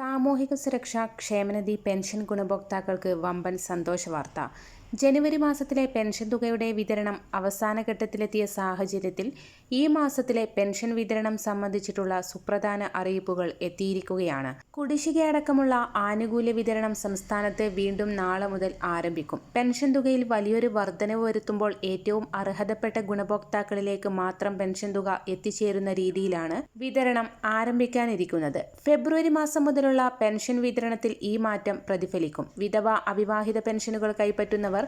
സാമൂഹിക സുരക്ഷാ ക്ഷേമനിധി പെൻഷൻ ഗുണഭോക്താക്കൾക്ക് വമ്പൻ സന്തോഷ വാർത്ത. ജനുവരി മാസത്തിലെ പെൻഷൻ തുകയുടെ വിതരണം അവസാന ഘട്ടത്തിലെത്തിയ സാഹചര്യത്തിൽ ഈ മാസത്തിലെ പെൻഷൻ വിതരണം സംബന്ധിച്ചിട്ടുള്ള സുപ്രധാന അറിയിപ്പുകൾ എത്തിയിരിക്കുകയാണ്. കുടിശ്ശികയടക്കമുള്ള ആനുകൂല്യ വിതരണം സംസ്ഥാനത്ത് വീണ്ടും നാളെ മുതൽ ആരംഭിക്കും. പെൻഷൻ തുകയിൽ വലിയൊരു വർധനവ് വരുത്തുമ്പോൾ ഏറ്റവും അർഹതപ്പെട്ട ഗുണഭോക്താക്കളിലേക്ക് മാത്രം പെൻഷൻ തുക എത്തിച്ചേരുന്ന രീതിയിലാണ് വിതരണം ആരംഭിക്കാനിരിക്കുന്നത്. ഫെബ്രുവരി മാസം മുതലുള്ള പെൻഷൻ വിതരണത്തിൽ ഈ മാറ്റം പ്രതിഫലിക്കും. വിധവ അവിവാഹിത പെൻഷനുകൾ കൈപ്പറ്റുന്നവർ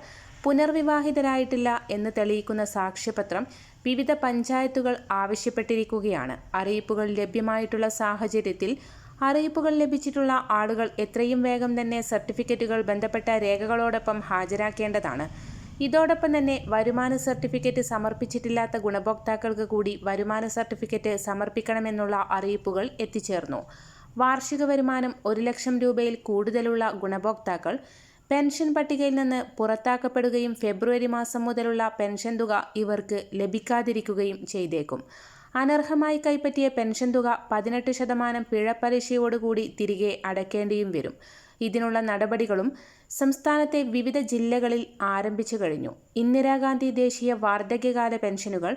പുനർവിവാഹിതരായിട്ടില്ല എന്ന് തെളിയിക്കുന്ന സാക്ഷ്യപത്രം വിവിധ പഞ്ചായത്തുകൾ ആവശ്യപ്പെട്ടിരിക്കുകയാണ്. അറിയിപ്പുകൾ ലഭ്യമായിട്ടുള്ള സാഹചര്യത്തിൽ അറിയിപ്പുകൾ ലഭിച്ചിട്ടുള്ള ആളുകൾ എത്രയും വേഗം തന്നെ സർട്ടിഫിക്കറ്റുകൾ ബന്ധപ്പെട്ട രേഖകളോടൊപ്പം ഹാജരാക്കേണ്ടതാണ്. ഇതോടൊപ്പം തന്നെ വരുമാന സർട്ടിഫിക്കറ്റ് സമർപ്പിച്ചിട്ടില്ലാത്ത ഗുണഭോക്താക്കൾക്ക് കൂടി വരുമാന സർട്ടിഫിക്കറ്റ് സമർപ്പിക്കണമെന്നുള്ള അറിയിപ്പുകൾ എത്തിച്ചേർന്നു. വാർഷിക വരുമാനം ഒരു ലക്ഷം രൂപയിൽ കൂടുതലുള്ള ഗുണഭോക്താക്കൾ പെൻഷൻ പട്ടികയിൽ നിന്ന് പുറത്താക്കപ്പെടുകയും ഫെബ്രുവരി മാസം മുതലുള്ള പെൻഷൻ തുക ഇവർക്ക് ലഭിക്കാതിരിക്കുകയും ചെയ്തേക്കും. അനർഹമായി കൈപ്പറ്റിയ പെൻഷൻ തുക പതിനെട്ട് ശതമാനം പിഴപ്പലിശയോടുകൂടി തിരികെ അടയ്ക്കേണ്ടിയും വരും. ഇതിനുള്ള നടപടികളും സംസ്ഥാനത്തെ വിവിധ ജില്ലകളിൽ ആരംഭിച്ചു കഴിഞ്ഞു. ഇന്ദിരാഗാന്ധി ദേശീയ വാർദ്ധക്യകാല പെൻഷനുകൾ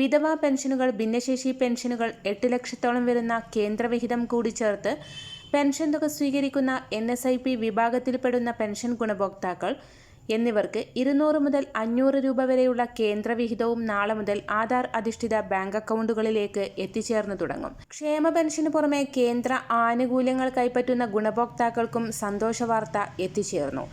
വിധവാ പെൻഷനുകൾ ഭിന്നശേഷി പെൻഷനുകൾ എട്ട് ലക്ഷത്തോളം വരുന്ന കേന്ദ്രവിഹിതം കൂടി ചേർത്ത് പെൻഷൻ തുക സ്വീകരിക്കുന്ന എൻ എസ് ഐ പി വിഭാഗത്തിൽപ്പെടുന്ന പെൻഷൻ ഗുണഭോക്താക്കൾ എന്നിവർക്ക് ഇരുന്നൂറ് മുതൽ അഞ്ഞൂറ് രൂപ വരെയുള്ള കേന്ദ്രവിഹിതവും നാളെ മുതൽ ആധാർ അധിഷ്ഠിത ബാങ്ക് അക്കൗണ്ടുകളിലേക്ക് എത്തിച്ചേർന്നു തുടങ്ങും. ക്ഷേമ പെൻഷന് പുറമെ കേന്ദ്ര ആനുകൂല്യങ്ങൾ കൈപ്പറ്റുന്ന ഗുണഭോക്താക്കൾക്കും സന്തോഷ വാർത്ത എത്തിച്ചേർന്നു.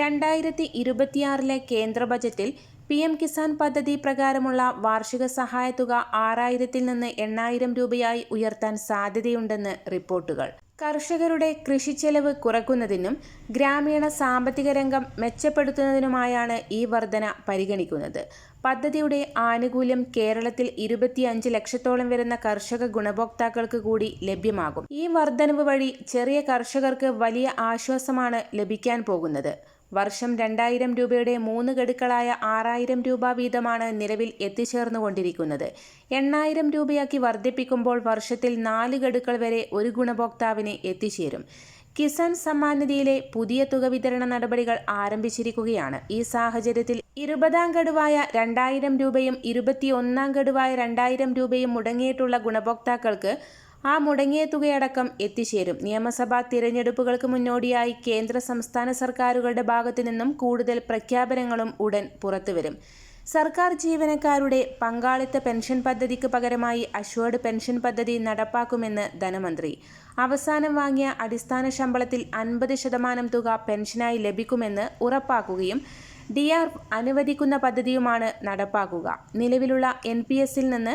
രണ്ടായിരത്തി ഇരുപത്തിയാറിലെ കേന്ദ്ര ബജറ്റിൽ പി എം കിസാൻ പദ്ധതി പ്രകാരമുള്ള വാർഷിക സഹായത്തുക ആറായിരത്തിൽ നിന്ന് എണ്ണായിരം രൂപയായി ഉയർത്താൻ സാധ്യതയുണ്ടെന്ന് റിപ്പോർട്ടുകൾ. കർഷകരുടെ ചെലവ് കുറയ്ക്കുന്നതിനും ഗ്രാമീണ സാമ്പത്തിക രംഗം മെച്ചപ്പെടുത്തുന്നതിനുമായാണ് ഈ വർധന പരിഗണിക്കുന്നത്. പദ്ധതിയുടെ ആനുകൂല്യം കേരളത്തിൽ ഇരുപത്തിയഞ്ച് ലക്ഷത്തോളം വരുന്ന കർഷക ഗുണഭോക്താക്കൾക്ക് കൂടി ലഭ്യമാകും. ഈ വർധനവ് വഴി ചെറിയ കർഷകർക്ക് വലിയ ആശ്വാസമാണ് ലഭിക്കാൻ പോകുന്നത്. വർഷം രണ്ടായിരം രൂപയുടെ മൂന്ന് ഗഡുക്കളായ ആറായിരം രൂപ വീതമാണ് നിലവിൽ എത്തിച്ചേർന്നുകൊണ്ടിരിക്കുന്നത്. എണ്ണായിരം രൂപയാക്കി വർദ്ധിപ്പിക്കുമ്പോൾ വർഷത്തിൽ നാല് ഗഡുക്കൾ വരെ ഒരു ഗുണഭോക്താവിന് എത്തിച്ചേരും. കിസാൻ സമ്മാൻ നിധിയിലെ പുതിയ തുക വിതരണ നടപടികൾ ആരംഭിച്ചിരിക്കുകയാണ്. ഈ സാഹചര്യത്തിൽ ഇരുപതാം ഗഡുവായ രണ്ടായിരം രൂപയും ഇരുപത്തിയൊന്നാം ഗഡുവായ രണ്ടായിരം രൂപയും മുടങ്ങിയിട്ടുള്ള ഗുണഭോക്താക്കൾക്ക് ആ മുടങ്ങിയ തുകയടക്കം എത്തിച്ചേരും. നിയമസഭാ തിരഞ്ഞെടുപ്പുകൾക്ക് മുന്നോടിയായി കേന്ദ്ര സംസ്ഥാന സർക്കാരുകളുടെ ഭാഗത്തു നിന്നും കൂടുതൽ പ്രഖ്യാപനങ്ങളും ഉടൻ പുറത്തുവരും. സർക്കാർ ജീവനക്കാരുടെ പങ്കാളിത്ത പെൻഷൻ പദ്ധതിക്ക് പകരമായി അഷ്വേർഡ് പെൻഷൻ പദ്ധതി നടപ്പാക്കുമെന്ന് ധനമന്ത്രി. അവസാനം വാങ്ങിയ അടിസ്ഥാന ശമ്പളത്തിൽ അൻപത് ശതമാനം തുക പെൻഷനായി ലഭിക്കുമെന്ന് ഉറപ്പാക്കുകയും ഡി ആർ അനുവദിക്കുന്ന പദ്ധതിയുമാണ് നടപ്പാക്കുക. നിലവിലുള്ള എൻ പി എസിൽ നിന്ന്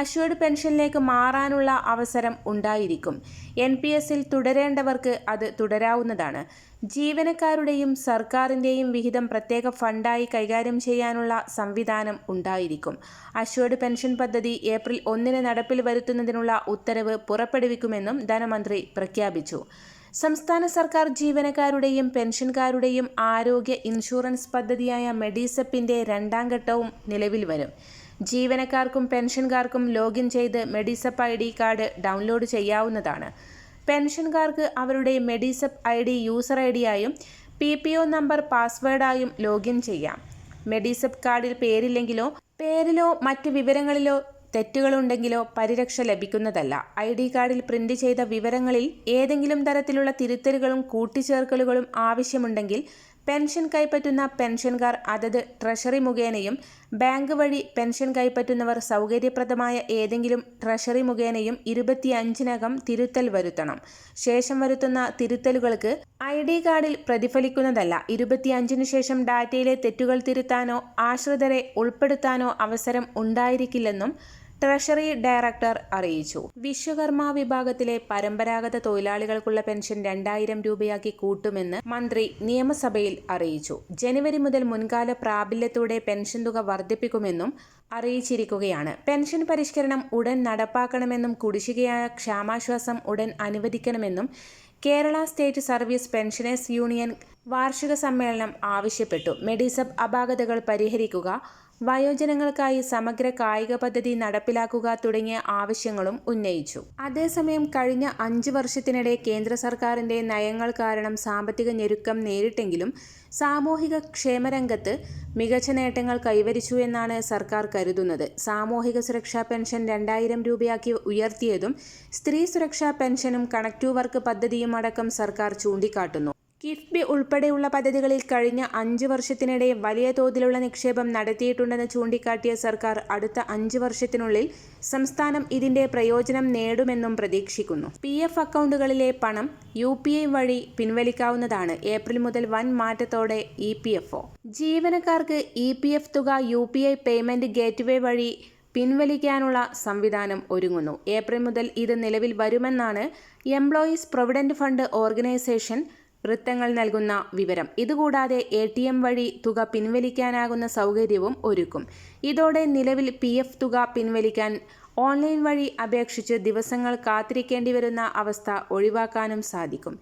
അഷ്വേർഡ് പെൻഷനിലേക്ക് മാറാനുള്ള അവസരം ഉണ്ടായിരിക്കും. എൻ പി എസിൽ തുടരേണ്ടവർക്ക് അത് തുടരാവുന്നതാണ്. ജീവനക്കാരുടെയും സർക്കാരിന്റെയും വിഹിതം പ്രത്യേക ഫണ്ടായി കൈകാര്യം ചെയ്യാനുള്ള സംവിധാനം ഉണ്ടായിരിക്കും. അഷ്വേർഡ് പെൻഷൻ പദ്ധതി ഏപ്രിൽ ഒന്നിന് നടപ്പിൽ വരുത്തുന്നതിനുള്ള ഉത്തരവ് പുറപ്പെടുവിക്കുമെന്നും ധനമന്ത്രി പ്രഖ്യാപിച്ചു. സംസ്ഥാന സർക്കാർ ജീവനക്കാരുടെയും പെൻഷൻകാരുടെയും ആരോഗ്യ ഇൻഷുറൻസ് പദ്ധതിയായ മെഡിസെപ്പിന്റെ രണ്ടാം ഘട്ടവും നിലവിൽ വരും. ജീവനക്കാർക്കും പെൻഷൻകാർക്കും ലോഗിൻ ചെയ്ത് Medisep I D card download ചെയ്യാവുന്നതാണ്. പെൻഷൻകാർക്ക് അവരുടെ Medisep I D user I ഡിയായും P P O number പാസ്വേഡായും ലോഗിൻ ചെയ്യാം. മെഡിസപ്പ് കാർഡിൽ പേരില്ലെങ്കിലോ പേരിലോ മറ്റ് വിവരങ്ങളിലോ തെറ്റുകളുണ്ടെങ്കിലോ പരിരക്ഷ ലഭിക്കുന്നതല്ല. ഐ ഡി കാർഡിൽ പ്രിന്റ് ചെയ്ത വിവരങ്ങളിൽ ഏതെങ്കിലും തരത്തിലുള്ള തിരുത്തലുകളും കൂട്ടിച്ചേർക്കലുകളും ആവശ്യമുണ്ടെങ്കിൽ പെൻഷൻ കൈപ്പറ്റുന്ന പെൻഷൻകാർ അതത് ട്രഷറി മുഖേനയും ബാങ്ക് വഴി പെൻഷൻ കൈപ്പറ്റുന്നവർ സൗകര്യപ്രദമായ ഏതെങ്കിലും ട്രഷറി മുഖേനയും ഇരുപത്തിയഞ്ചിനകം തിരുത്തൽ വരുത്തണം. ശേഷം വരുത്തുന്ന തിരുത്തലുകൾക്ക് ഐ ഡി കാർഡിൽ പ്രതിഫലിക്കുന്നതല്ല. ഇരുപത്തിയഞ്ചിനു ശേഷം ഡാറ്റയിലെ തെറ്റുകൾ തിരുത്താനോ ആശ്രിതരെ ഉൾപ്പെടുത്താനോ അവസരം ഉണ്ടായിരിക്കില്ലെന്നും ട്രഷറി ഡയറക്ടർ അറിയിച്ചു. വിശ്വകർമ്മ വിഭാഗത്തിലെ പരമ്പരാഗത തൊഴിലാളികൾക്കുള്ള പെൻഷൻ രണ്ടായിരം രൂപയാക്കി കൂട്ടുമെന്ന് മന്ത്രി നിയമസഭയിൽ അറിയിച്ചു. ജനുവരി മുതൽ മുൻകാല പ്രാബല്യത്തോടെ പെൻഷൻ തുക വർദ്ധിപ്പിക്കുമെന്നും അറിയിച്ചിരിക്കുകയാണ്. പെൻഷൻ പരിഷ്കരണം ഉടൻ നടപ്പാക്കണമെന്നും കുടിശ്ശികയായ ക്ഷാമാശ്വാസം ഉടൻ അനുവദിക്കണമെന്നും Kerala state service pensioners union വാർഷിക സമ്മേളനം ആവശ്യപ്പെട്ടു. മെഡിസബ് അപാകതകൾ പരിഹരിക്കുക വയോജനങ്ങൾക്കായി സമഗ്ര കായിക പദ്ധതി നടപ്പിലാക്കുക തുടങ്ങിയ ആവശ്യങ്ങളും ഉന്നയിച്ചു. അതേസമയം കഴിഞ്ഞ അഞ്ച് വർഷത്തിനിടെ കേന്ദ്ര സർക്കാരിന്റെ നയങ്ങൾ കാരണം സാമ്പത്തിക ഞെരുക്കം നേരിട്ടെങ്കിലും സാമൂഹിക ക്ഷേമരംഗത്ത് മികച്ച നേട്ടങ്ങൾ കൈവരിച്ചു എന്നാണ് സർക്കാർ കരുതുന്നത്. സാമൂഹിക സുരക്ഷാ പെൻഷൻ രണ്ടായിരം രൂപയാക്കി ഉയർത്തിയതും സ്ത്രീ സുരക്ഷാ പെൻഷനും കണക്റ്റീവ് വർക്ക് പദ്ധതിയും അടക്കം സർക്കാർ ചൂണ്ടിക്കാട്ടുന്നു. കിഫ്ബി ഉൾപ്പെടെയുള്ള പദ്ധതികളിൽ കഴിഞ്ഞ അഞ്ച് വർഷത്തിനിടെ വലിയ തോതിലുള്ള നിക്ഷേപം നടത്തിയിട്ടുണ്ടെന്ന് ചൂണ്ടിക്കാട്ടിയ സർക്കാർ അടുത്ത അഞ്ച് വർഷത്തിനുള്ളിൽ സംസ്ഥാനം ഇതിന്റെ പ്രയോജനം നേടുമെന്നും പ്രതീക്ഷിക്കുന്നു. പി എഫ് അക്കൗണ്ടുകളിലെ പണം യു പി ഐ വഴി പിൻവലിക്കാവുന്നതാണ് ഏപ്രിൽ മുതൽ വൻ മാറ്റത്തോടെ ഇ പി എഫ് ഒ. ജീവനക്കാർക്ക് ഇ പി എഫ് തുക U P I payment gateway വഴി പിൻവലിക്കാനുള്ള സംവിധാനം ഒരുങ്ങുന്നു. ഏപ്രിൽ മുതൽ ഇത് നിലവിൽ വരുമെന്നാണ് എംപ്ലോയീസ് പ്രൊവിഡന്റ് ഫണ്ട് ഓർഗനൈസേഷൻ വൃത്തങ്ങൾ നൽകുന്ന വിവരം. ഇതുകൂടാതെ എ ടി എം വഴി തുക പിൻവലിക്കാനാകുന്ന സൗകര്യവും ഒരുക്കും. ഇതോടെ നിലവിൽ പി എഫ് തുക പിൻവലിക്കാൻ ഓൺലൈൻ വഴി അപേക്ഷിച്ച് ദിവസങ്ങൾ കാത്തിരിക്കേണ്ടി വരുന്ന അവസ്ഥ ഒഴിവാക്കാനും സാധിക്കും.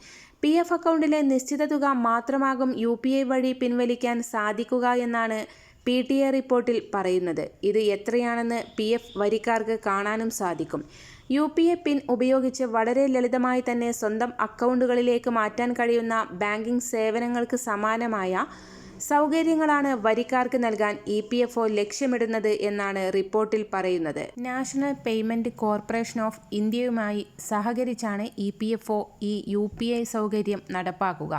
പി എഫ് അക്കൗണ്ടിലെ നിശ്ചിത തുക മാത്രമാകും യു പി ഐ വഴി പിൻവലിക്കാൻ സാധിക്കുക എന്നാണ് പി ടി എ റിപ്പോർട്ടിൽ പറയുന്നത്. ഇത് എത്രയാണെന്ന് പി എഫ് വരിക്കാർക്ക് കാണാനും സാധിക്കും. യു പി എ പിൻ ഉപയോഗിച്ച് വളരെ ലളിതമായി തന്നെ സ്വന്തം അക്കൗണ്ടുകളിലേക്ക് മാറ്റാൻ കഴിയുന്ന ബാങ്കിംഗ് സേവനങ്ങൾക്ക് സമാനമായ സൗകര്യങ്ങളാണ് വരിക്കാർക്ക് നൽകാൻ ഇ പി എഫ് ഒ ലക്ഷ്യമിടുന്നത് എന്നാണ് റിപ്പോർട്ടിൽ പറയുന്നത്. നാഷണൽ പേയ്മെന്റ് കോർപ്പറേഷൻ ഓഫ് ഇന്ത്യയുമായി സഹകരിച്ചാണ് ഇ പി എഫ് ഒ ഈ യു പി ഐ സൗകര്യം നടപ്പാക്കുക.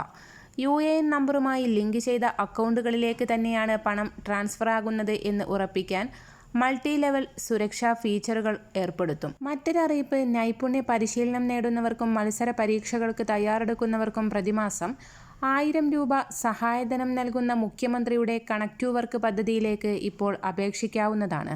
യു എ എൻ നമ്പറുമായി ലിങ്ക് ചെയ്ത അക്കൗണ്ടുകളിലേക്ക് തന്നെയാണ് പണം ട്രാൻസ്ഫർ ആകുന്നത് എന്ന് ഉറപ്പിക്കാൻ മൾട്ടി ലെവൽ സുരക്ഷാ ഫീച്ചറുകൾ ഏർപ്പെടുത്തും. മറ്റൊരറിയിപ്പ് നൈപുണ്യ പരിശീലനം നേടുന്നവർക്കും മത്സര പരീക്ഷകൾക്ക് തയ്യാറെടുക്കുന്നവർക്കും പ്രതിമാസം ആയിരം രൂപ സഹായധനം നൽകുന്ന മുഖ്യമന്ത്രിയുടെ കണക്റ്റീവ് വർക്ക് പദ്ധതിയിലേക്ക് ഇപ്പോൾ അപേക്ഷിക്കാവുന്നതാണ്.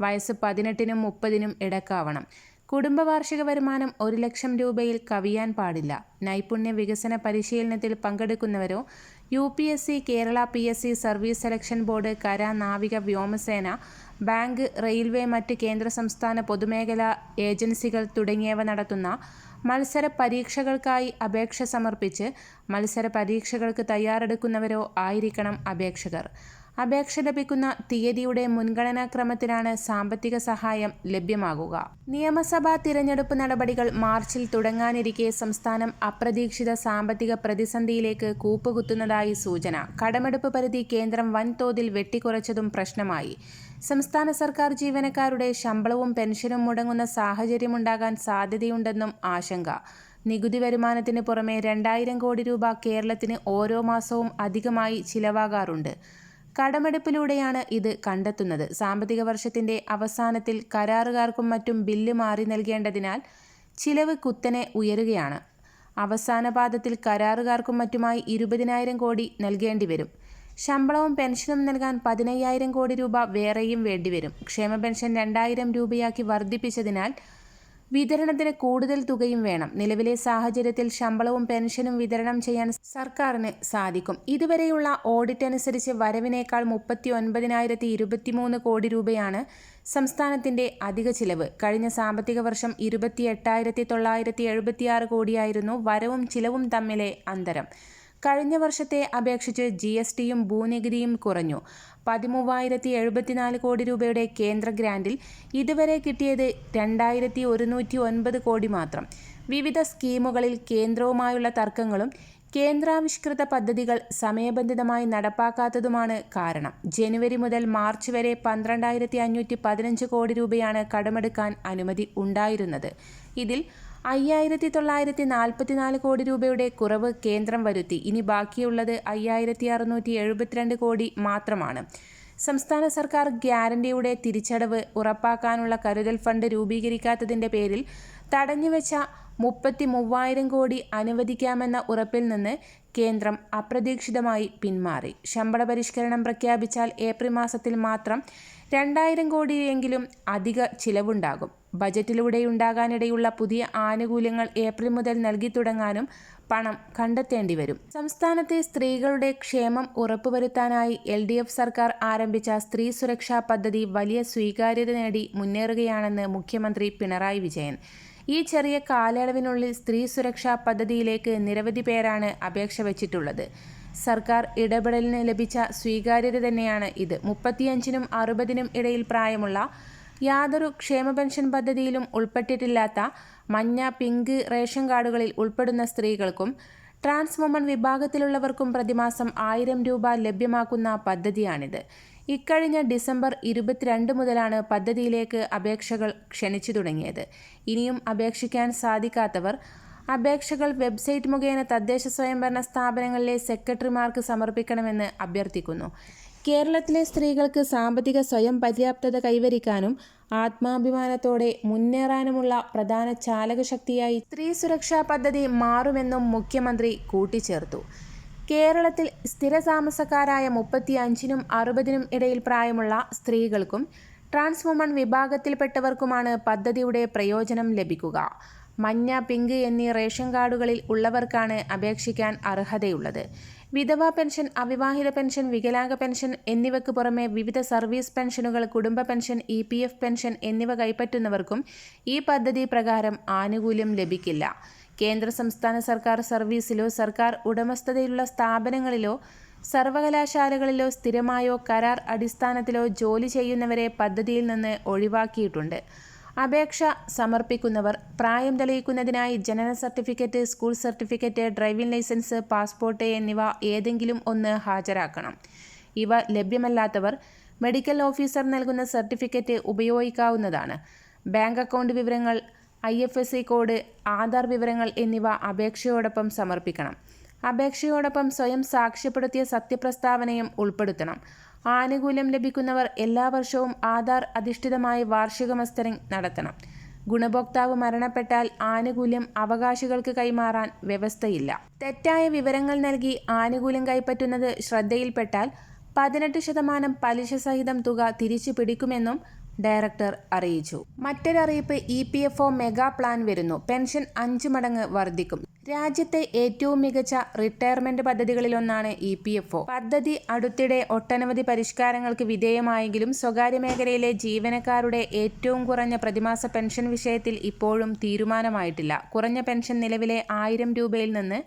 വയസ്സ് പതിനെട്ടിനും മുപ്പതിനും ഇടക്കാവണം. കുടുംബ വാർഷിക വരുമാനം ഒരു ലക്ഷം രൂപയിൽ കവിയാൻ പാടില്ല. നൈപുണ്യ വികസന പരിശീലനത്തിൽ പങ്കെടുക്കുന്നവരോ U P S C Kerala P S C service selection board കര നാവിക വ്യോമസേന ബാങ്ക് റെയിൽവേ മറ്റ് കേന്ദ്ര സംസ്ഥാന പൊതുമേഖലാ ഏജൻസികൾ തുടങ്ങിയവ നടത്തുന്ന മത്സര പരീക്ഷകൾക്കായി അപേക്ഷ സമർപ്പിച്ച് മത്സര പരീക്ഷകൾക്ക് തയ്യാറെടുക്കുന്നവരോ ആയിരിക്കണം അപേക്ഷകർ. അപേക്ഷ ലഭിക്കുന്ന തീയതിയുടെ മുൻഗണനാക്രമത്തിലാണ് സാമ്പത്തിക സഹായം ലഭ്യമാകുക. നിയമസഭാ തിരഞ്ഞെടുപ്പ് നടപടികൾ മാർച്ചിൽ തുടങ്ങാനിരിക്കെ സംസ്ഥാനം അപ്രതീക്ഷിത സാമ്പത്തിക പ്രതിസന്ധിയിലേക്ക് കൂപ്പുകുത്തുന്നതായി സൂചന. കടമെടുപ്പ് പരിധി കേന്ദ്രം വൻതോതിൽ വെട്ടിക്കുറച്ചതും പ്രശ്നമായി. സംസ്ഥാന സർക്കാർ ജീവനക്കാരുടെ ശമ്പളവും പെൻഷനും മുടങ്ങുന്ന സാഹചര്യമുണ്ടാകാൻ സാധ്യതയുണ്ടെന്നും ആശങ്ക. നികുതി വരുമാനത്തിന് പുറമെ രണ്ടായിരം കോടി രൂപ കേരളത്തിന് ഓരോ മാസവും അധികമായി ചിലവാകാറുണ്ട്. കടമെടുപ്പിലൂടെയാണ് ഇത് കണ്ടെത്തുന്നത്. സാമ്പത്തിക വർഷത്തിന്റെ അവസാനത്തിൽ കരാറുകാർക്കും മറ്റും ബില്ല് മാറി നൽകേണ്ടതിനാൽ ചിലവ് കുത്തനെ ഉയരുകയാണ്. അവസാന പാദത്തിൽ കരാറുകാർക്കും മറ്റുമായി ഇരുപതിനായിരം കോടി നൽകേണ്ടി വരും. ശമ്പളവും പെൻഷനും നൽകാൻ പതിനയ്യായിരം കോടി രൂപ വേറെയും വേണ്ടിവരും ക്ഷേമ പെൻഷൻ രണ്ടായിരം രൂപയാക്കി വർദ്ധിപ്പിച്ചതിനാൽ വിതരണത്തിന് കൂടുതൽ തുകയും വേണം. നിലവിലെ സാഹചര്യത്തിൽ ശമ്പളവും പെൻഷനും വിതരണം ചെയ്യാൻ സർക്കാരിന് സാധിക്കും. ഇതുവരെയുള്ള ഓഡിറ്റ് അനുസരിച്ച് വരവിനേക്കാൾ മുപ്പത്തി ഒൻപതിനായിരത്തി ഇരുപത്തിമൂന്ന് കോടി രൂപയാണ് സംസ്ഥാനത്തിന്റെ അധിക ചിലവ്. കഴിഞ്ഞ സാമ്പത്തിക വർഷം ഇരുപത്തി എട്ടായിരത്തി തൊള്ളായിരത്തി എഴുപത്തിയാറ് കോടിയായിരുന്നു വരവും ചിലവും തമ്മിലെ അന്തരം. കഴിഞ്ഞ വർഷത്തെ അപേക്ഷിച്ച് ജി എസ് ടിയും ഭൂനികുതിയും കുറഞ്ഞു. പതിമൂവായിരത്തി എഴുപത്തിനാല് കോടി രൂപയുടെ കേന്ദ്ര ഗ്രാൻഡിൽ ഇതുവരെ കിട്ടിയത് രണ്ടായിരത്തി ഒരുന്നൂറ്റി ഒൻപത് കോടി മാത്രം. വിവിധ സ്കീമുകളിൽ കേന്ദ്രവുമായുള്ള തർക്കങ്ങളും കേന്ദ്രാവിഷ്കൃത പദ്ധതികൾ സമയബന്ധിതമായി നടപ്പാക്കാത്തതുമാണ് കാരണം. ജനുവരി മുതൽ മാർച്ച് വരെ പന്ത്രണ്ടായിരത്തി അഞ്ഞൂറ്റി പതിനഞ്ച് കോടി രൂപയാണ് കടമെടുക്കാൻ അനുമതി ഉണ്ടായിരുന്നത്. ഇതിൽ അയ്യായിരത്തി തൊള്ളായിരത്തി നാൽപ്പത്തിനാല് കോടി രൂപയുടെ കുറവ് കേന്ദ്രം വരുത്തി. ഇനി ബാക്കിയുള്ളത് അയ്യായിരത്തി അറുന്നൂറ്റി എഴുപത്തിരണ്ട് കോടി മാത്രമാണ്. സംസ്ഥാന സർക്കാർ ഗ്യാരണ്ടിയുടെ തിരിച്ചടവ് ഉറപ്പാക്കാനുള്ള കരുതൽ ഫണ്ട് രൂപീകരിക്കാത്തതിന്റെ പേരിൽ തടഞ്ഞുവെച്ച മുപ്പത്തി മൂവായിരം കോടി അനുവദിക്കാമെന്ന ഉറപ്പിൽ നിന്ന് കേന്ദ്രം അപ്രതീക്ഷിതമായി പിന്മാറി. ശമ്പള പരിഷ്കരണം പ്രഖ്യാപിച്ചാൽ ഏപ്രിൽ മാസത്തിൽ മാത്രം രണ്ടായിരം കോടിയെങ്കിലും അധിക ചിലവുണ്ടാകും. ബജറ്റിലൂടെയുണ്ടാകാനിടയുള്ള പുതിയ ആനുകൂല്യങ്ങൾ ഏപ്രിൽ മുതൽ നൽകി തുടങ്ങാനും പണം കണ്ടെത്തേണ്ടി വരും സംസ്ഥാനത്തെ സ്ത്രീകളുടെ ക്ഷേമം ഉറപ്പുവരുത്താനായി എൽ ഡി എഫ് സർക്കാർ ആരംഭിച്ച സ്ത്രീ സുരക്ഷാ പദ്ധതി വലിയ സ്വീകാര്യത നേടി മുന്നേറുകയാണെന്ന് മുഖ്യമന്ത്രി പിണറായി വിജയൻ. ഈ ചെറിയ കാലയളവിനുള്ളിൽ സ്ത്രീ സുരക്ഷാ പദ്ധതിയിലേക്ക് നിരവധി പേരാണ് അപേക്ഷ വച്ചിട്ടുള്ളത്. സർക്കാർ ഇടപെടലിന് ലഭിച്ച സ്വീകാര്യത തന്നെയാണ് ഇത്. മുപ്പത്തിയഞ്ചിനും അറുപതിനും ഇടയിൽ പ്രായമുള്ള യാതൊരു ക്ഷേമ പെൻഷൻ പദ്ധതിയിലും ഉൾപ്പെട്ടിട്ടില്ലാത്ത മഞ്ഞ പിങ്ക് റേഷൻ കാർഡുകളിൽ ഉൾപ്പെടുന്ന സ്ത്രീകൾക്കും ട്രാൻസ് വുമൺ വിഭാഗത്തിലുള്ളവർക്കും പ്രതിമാസം ആയിരം രൂപ ലഭ്യമാക്കുന്ന പദ്ധതിയാണിത്. ഇക്കഴിഞ്ഞ ഡിസംബർ ഇരുപത്തിരണ്ട് മുതലാണ് പദ്ധതിയിലേക്ക് അപേക്ഷകൾ ക്ഷണിച്ചു തുടങ്ങിയത്. ഇനിയും അപേക്ഷിക്കാൻ സാധിക്കാത്തവർ അപേക്ഷകൾ വെബ്സൈറ്റ് മുഖേന തദ്ദേശ സ്വയംഭരണ സ്ഥാപനങ്ങളിലെ സെക്രട്ടറിമാർക്ക് സമർപ്പിക്കണമെന്ന് അഭ്യർത്ഥിക്കുന്നു. കേരളത്തിലെ സ്ത്രീകൾക്ക് സാമ്പത്തിക സ്വയം പര്യാപ്തത കൈവരിക്കാനും ആത്മാഭിമാനത്തോടെ മുന്നേറാനുമുള്ള പ്രധാന ചാലകശക്തിയായി സ്ത്രീ സുരക്ഷാ പദ്ധതി മാറുമെന്നും മുഖ്യമന്ത്രി കൂട്ടിച്ചേർത്തു. കേരളത്തിൽ സ്ഥിരതാമസക്കാരായ മുപ്പത്തി അഞ്ചിനും അറുപതിനും ഇടയിൽ പ്രായമുള്ള സ്ത്രീകൾക്കും ട്രാൻസ് വുമൺ വിഭാഗത്തിൽപ്പെട്ടവർക്കുമാണ് പദ്ധതിയുടെ പ്രയോജനം ലഭിക്കുക. മഞ്ഞ പിങ്ക് എന്നീ റേഷൻ കാർഡുകളിൽ ഉള്ളവർക്കാണ് അപേക്ഷിക്കാൻ അർഹതയുള്ളത്. വിധവാ പെൻഷൻ അവിവാഹിത പെൻഷൻ വികലാംഗ പെൻഷൻ എന്നിവയ്ക്ക് പുറമെ വിവിധ സർവീസ് പെൻഷനുകൾ കുടുംബ pension E P F pension എന്നിവ കൈപ്പറ്റുന്നവർക്കും ഈ പദ്ധതി പ്രകാരം ആനുകൂല്യം ലഭിക്കില്ല. കേന്ദ്ര സംസ്ഥാന സർക്കാർ സർവീസിലോ സർക്കാർ ഉടമസ്ഥതയിലുള്ള സ്ഥാപനങ്ങളിലോ സർവകലാശാലകളിലോ സ്ഥിരമായോ കരാർ അടിസ്ഥാനത്തിലോ ജോലി ചെയ്യുന്നവരെ പദ്ധതിയിൽ നിന്ന് ഒഴിവാക്കിയിട്ടുണ്ട്. അപേക്ഷ സമർപ്പിക്കുന്നവർ പ്രായം തെളിയിക്കുന്നതിനായി ജനന certificate school certificate driving licence passport എന്നിവ ഏതെങ്കിലും ഒന്ന് ഹാജരാക്കണം. ഇവ ലഭ്യമല്ലാത്തവർ മെഡിക്കൽ ഓഫീസർ നൽകുന്ന സർട്ടിഫിക്കറ്റ് ഉപയോഗിക്കാവുന്നതാണ്. ബാങ്ക് അക്കൗണ്ട് വിവരങ്ങൾ I F S C code Aadhaar വിവരങ്ങൾ എന്നിവ അപേക്ഷയോടൊപ്പം സമർപ്പിക്കണം. അപേക്ഷയോടൊപ്പം സ്വയം സാക്ഷ്യപ്പെടുത്തിയ സത്യപ്രസ്താവനയും ഉൾപ്പെടുത്തണം. ആനുകൂല്യം ലഭിക്കുന്നവർ എല്ലാ വർഷവും ആധാർ അധിഷ്ഠിതമായി വാർഷിക മസ്റ്ററിംഗ് നടത്തണം. ഗുണഭോക്താവ് മരണപ്പെട്ടാൽ ആനുകൂല്യം അവകാശികൾക്ക് കൈമാറാൻ വ്യവസ്ഥയില്ല. തെറ്റായ വിവരങ്ങൾ നൽകി ആനുകൂല്യം കൈപ്പറ്റുന്നത് ശ്രദ്ധയിൽപ്പെട്ടാൽ പതിനെട്ട് ശതമാനം പലിശ സഹിതം തുക തിരിച്ചു പിടിക്കുമെന്നും ഡയറക്ടർ അറിയിച്ചു. മറ്റൊരറിയിപ്പ് E P F O mega plan വരുന്നു. പെൻഷൻ അഞ്ചു മടങ്ങ് വർദ്ധിക്കും. രാജ്യത്തെ ഏറ്റവും മികച്ച റിട്ടയർമെന്റ് പദ്ധതികളിലൊന്നാണ് ഇ പി എഫ് ഒ. പദ്ധതി അടുത്തിടെ ഒട്ടനവധി പരിഷ്കാരങ്ങൾക്ക് വിധേയമായെങ്കിലും സ്വകാര്യ മേഖലയിലെ ജീവനക്കാരുടെ ഏറ്റവും കുറഞ്ഞ പ്രതിമാസ പെൻഷൻ വിഷയത്തിൽ ഇപ്പോഴും തീരുമാനമായിട്ടില്ല. കുറഞ്ഞ പെൻഷൻ നിലവിലെ ആയിരം രൂപയിൽ നിന്ന്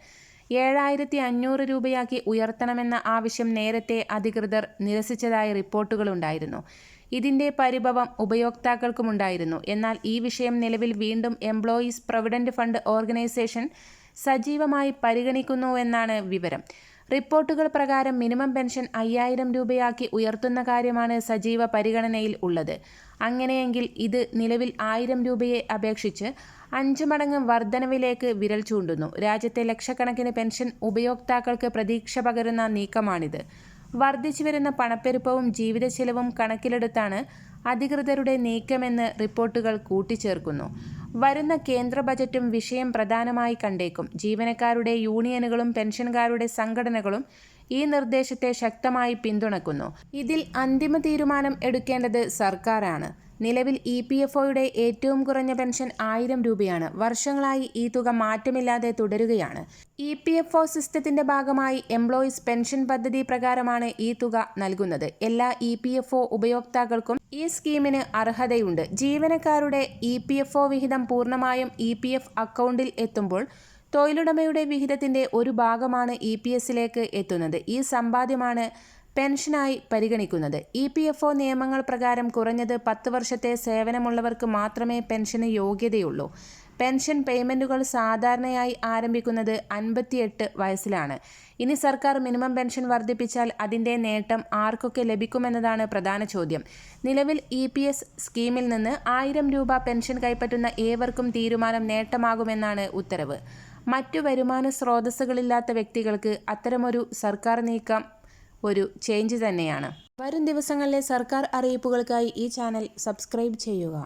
ഏഴായിരത്തി അഞ്ഞൂറ് രൂപയാക്കി ഉയർത്തണമെന്ന ആവശ്യം നേരത്തെ അധികൃതർ നിരസിച്ചതായി റിപ്പോർട്ടുകളുണ്ടായിരുന്നു. ഇതിന്റെ പരിഭവം ഉപയോക്താക്കൾക്കുമുണ്ടായിരുന്നു. എന്നാൽ ഈ വിഷയം നിലവിൽ വീണ്ടും എംപ്ലോയീസ് പ്രൊവിഡന്റ് ഫണ്ട് ഓർഗനൈസേഷൻ സജീവമായി പരിഗണിക്കുന്നുവെന്നാണ് വിവരം. റിപ്പോർട്ടുകൾ പ്രകാരം മിനിമം പെൻഷൻ അയ്യായിരം രൂപയാക്കി ഉയർത്തുന്ന കാര്യമാണ് സജീവ പരിഗണനയിൽ ഉള്ളത്. അങ്ങനെയെങ്കിൽ ഇത് നിലവിൽ ആയിരം രൂപയെ അപേക്ഷിച്ച് അഞ്ച് മടങ്ങ് വർധനവിലേക്ക് വിരൽ ചൂണ്ടുന്നു. രാജ്യത്തെ ലക്ഷക്കണക്കിന് പെൻഷൻ ഉപയോക്താക്കൾക്ക് പ്രതീക്ഷ പകരുന്ന നീക്കമാണിത്. വർദ്ധിച്ചു വരുന്ന പണപ്പെരുപ്പവും ജീവിത ചെലവും കണക്കിലെടുത്താണ് അധികൃതരുടെ നീക്കമെന്ന് റിപ്പോർട്ടുകൾ കൂട്ടിച്ചേർക്കുന്നു. വരുന്ന കേന്ദ്ര ബജറ്റും വിഷയം പ്രധാനമായി കണ്ടേക്കും. ജീവനക്കാരുടെ യൂണിയനുകളും പെൻഷൻകാരുടെ സംഘടനകളും ഈ നിർദ്ദേശത്തെ ശക്തമായി പിന്തുണക്കുന്നു. ഇതിൽ അന്തിമ തീരുമാനം എടുക്കേണ്ടത് സർക്കാരാണ്. നിലവിൽ ഇ പി എഫ് ഒയുടെ ഏറ്റവും കുറഞ്ഞ പെൻഷൻ ആയിരം രൂപയാണ്. വർഷങ്ങളായി ഈ തുക മാറ്റമില്ലാതെ തുടരുകയാണ്. ഇ പി എഫ് ഒ സിസ്റ്റത്തിന്റെ ഭാഗമായി എംപ്ലോയീസ് പെൻഷൻ പദ്ധതി പ്രകാരമാണ് ഈ തുക നൽകുന്നത്. എല്ലാ ഇ പി എഫ് ഒ ഉപയോക്താക്കൾക്കും ഈ സ്കീമിന് അർഹതയുണ്ട്. ജീവനക്കാരുടെ ഇ പി എഫ് ഒ വിഹിതം പൂർണമായും ഇ പി എഫ് അക്കൗണ്ടിൽ എത്തുമ്പോൾ തൊഴിലുടമയുടെ വിഹിതത്തിന്റെ ഒരു ഭാഗമാണ് ഇ പി എസിലേക്ക് എത്തുന്നത്. ഈ സമ്പാദ്യമാണ് പെൻഷനായി പരിഗണിക്കുന്നത്. ഇ പി എഫ് ഒ നിയമങ്ങൾ പ്രകാരം കുറഞ്ഞത് പത്ത് വർഷത്തെ സേവനമുള്ളവർക്ക് മാത്രമേ പെൻഷന് യോഗ്യതയുള്ളൂ. പെൻഷൻ പേയ്മെന്റുകൾ സാധാരണയായി ആരംഭിക്കുന്നത് അൻപത്തിയെട്ട് വയസ്സിലാണ്. ഇനി സർക്കാർ മിനിമം പെൻഷൻ വർദ്ധിപ്പിച്ചാൽ അതിന്റെ നേട്ടം ആർക്കൊക്കെ ലഭിക്കുമെന്നതാണ് പ്രധാന ചോദ്യം. നിലവിൽ ഇ പി എസ് സ്കീമിൽ നിന്ന് ആയിരം രൂപ പെൻഷൻ കൈപ്പറ്റുന്ന ഏവർക്കും തീരുമാനം നേട്ടമാകുമെന്നാണ് ഉത്തരവ്. മറ്റു വരുമാന സ്രോതസ്സുകളില്ലാത്ത വ്യക്തികൾക്ക് അത്തരമൊരു സർക്കാർ നീക്കം ഒരു ചേഞ്ച് തന്നെയാണ്. വരും ദിവസങ്ങളിലെ സർക്കാർ അറിയിപ്പുകൾക്കായി ഈ ചാനൽ സബ്സ്ക്രൈബ് ചെയ്യുക.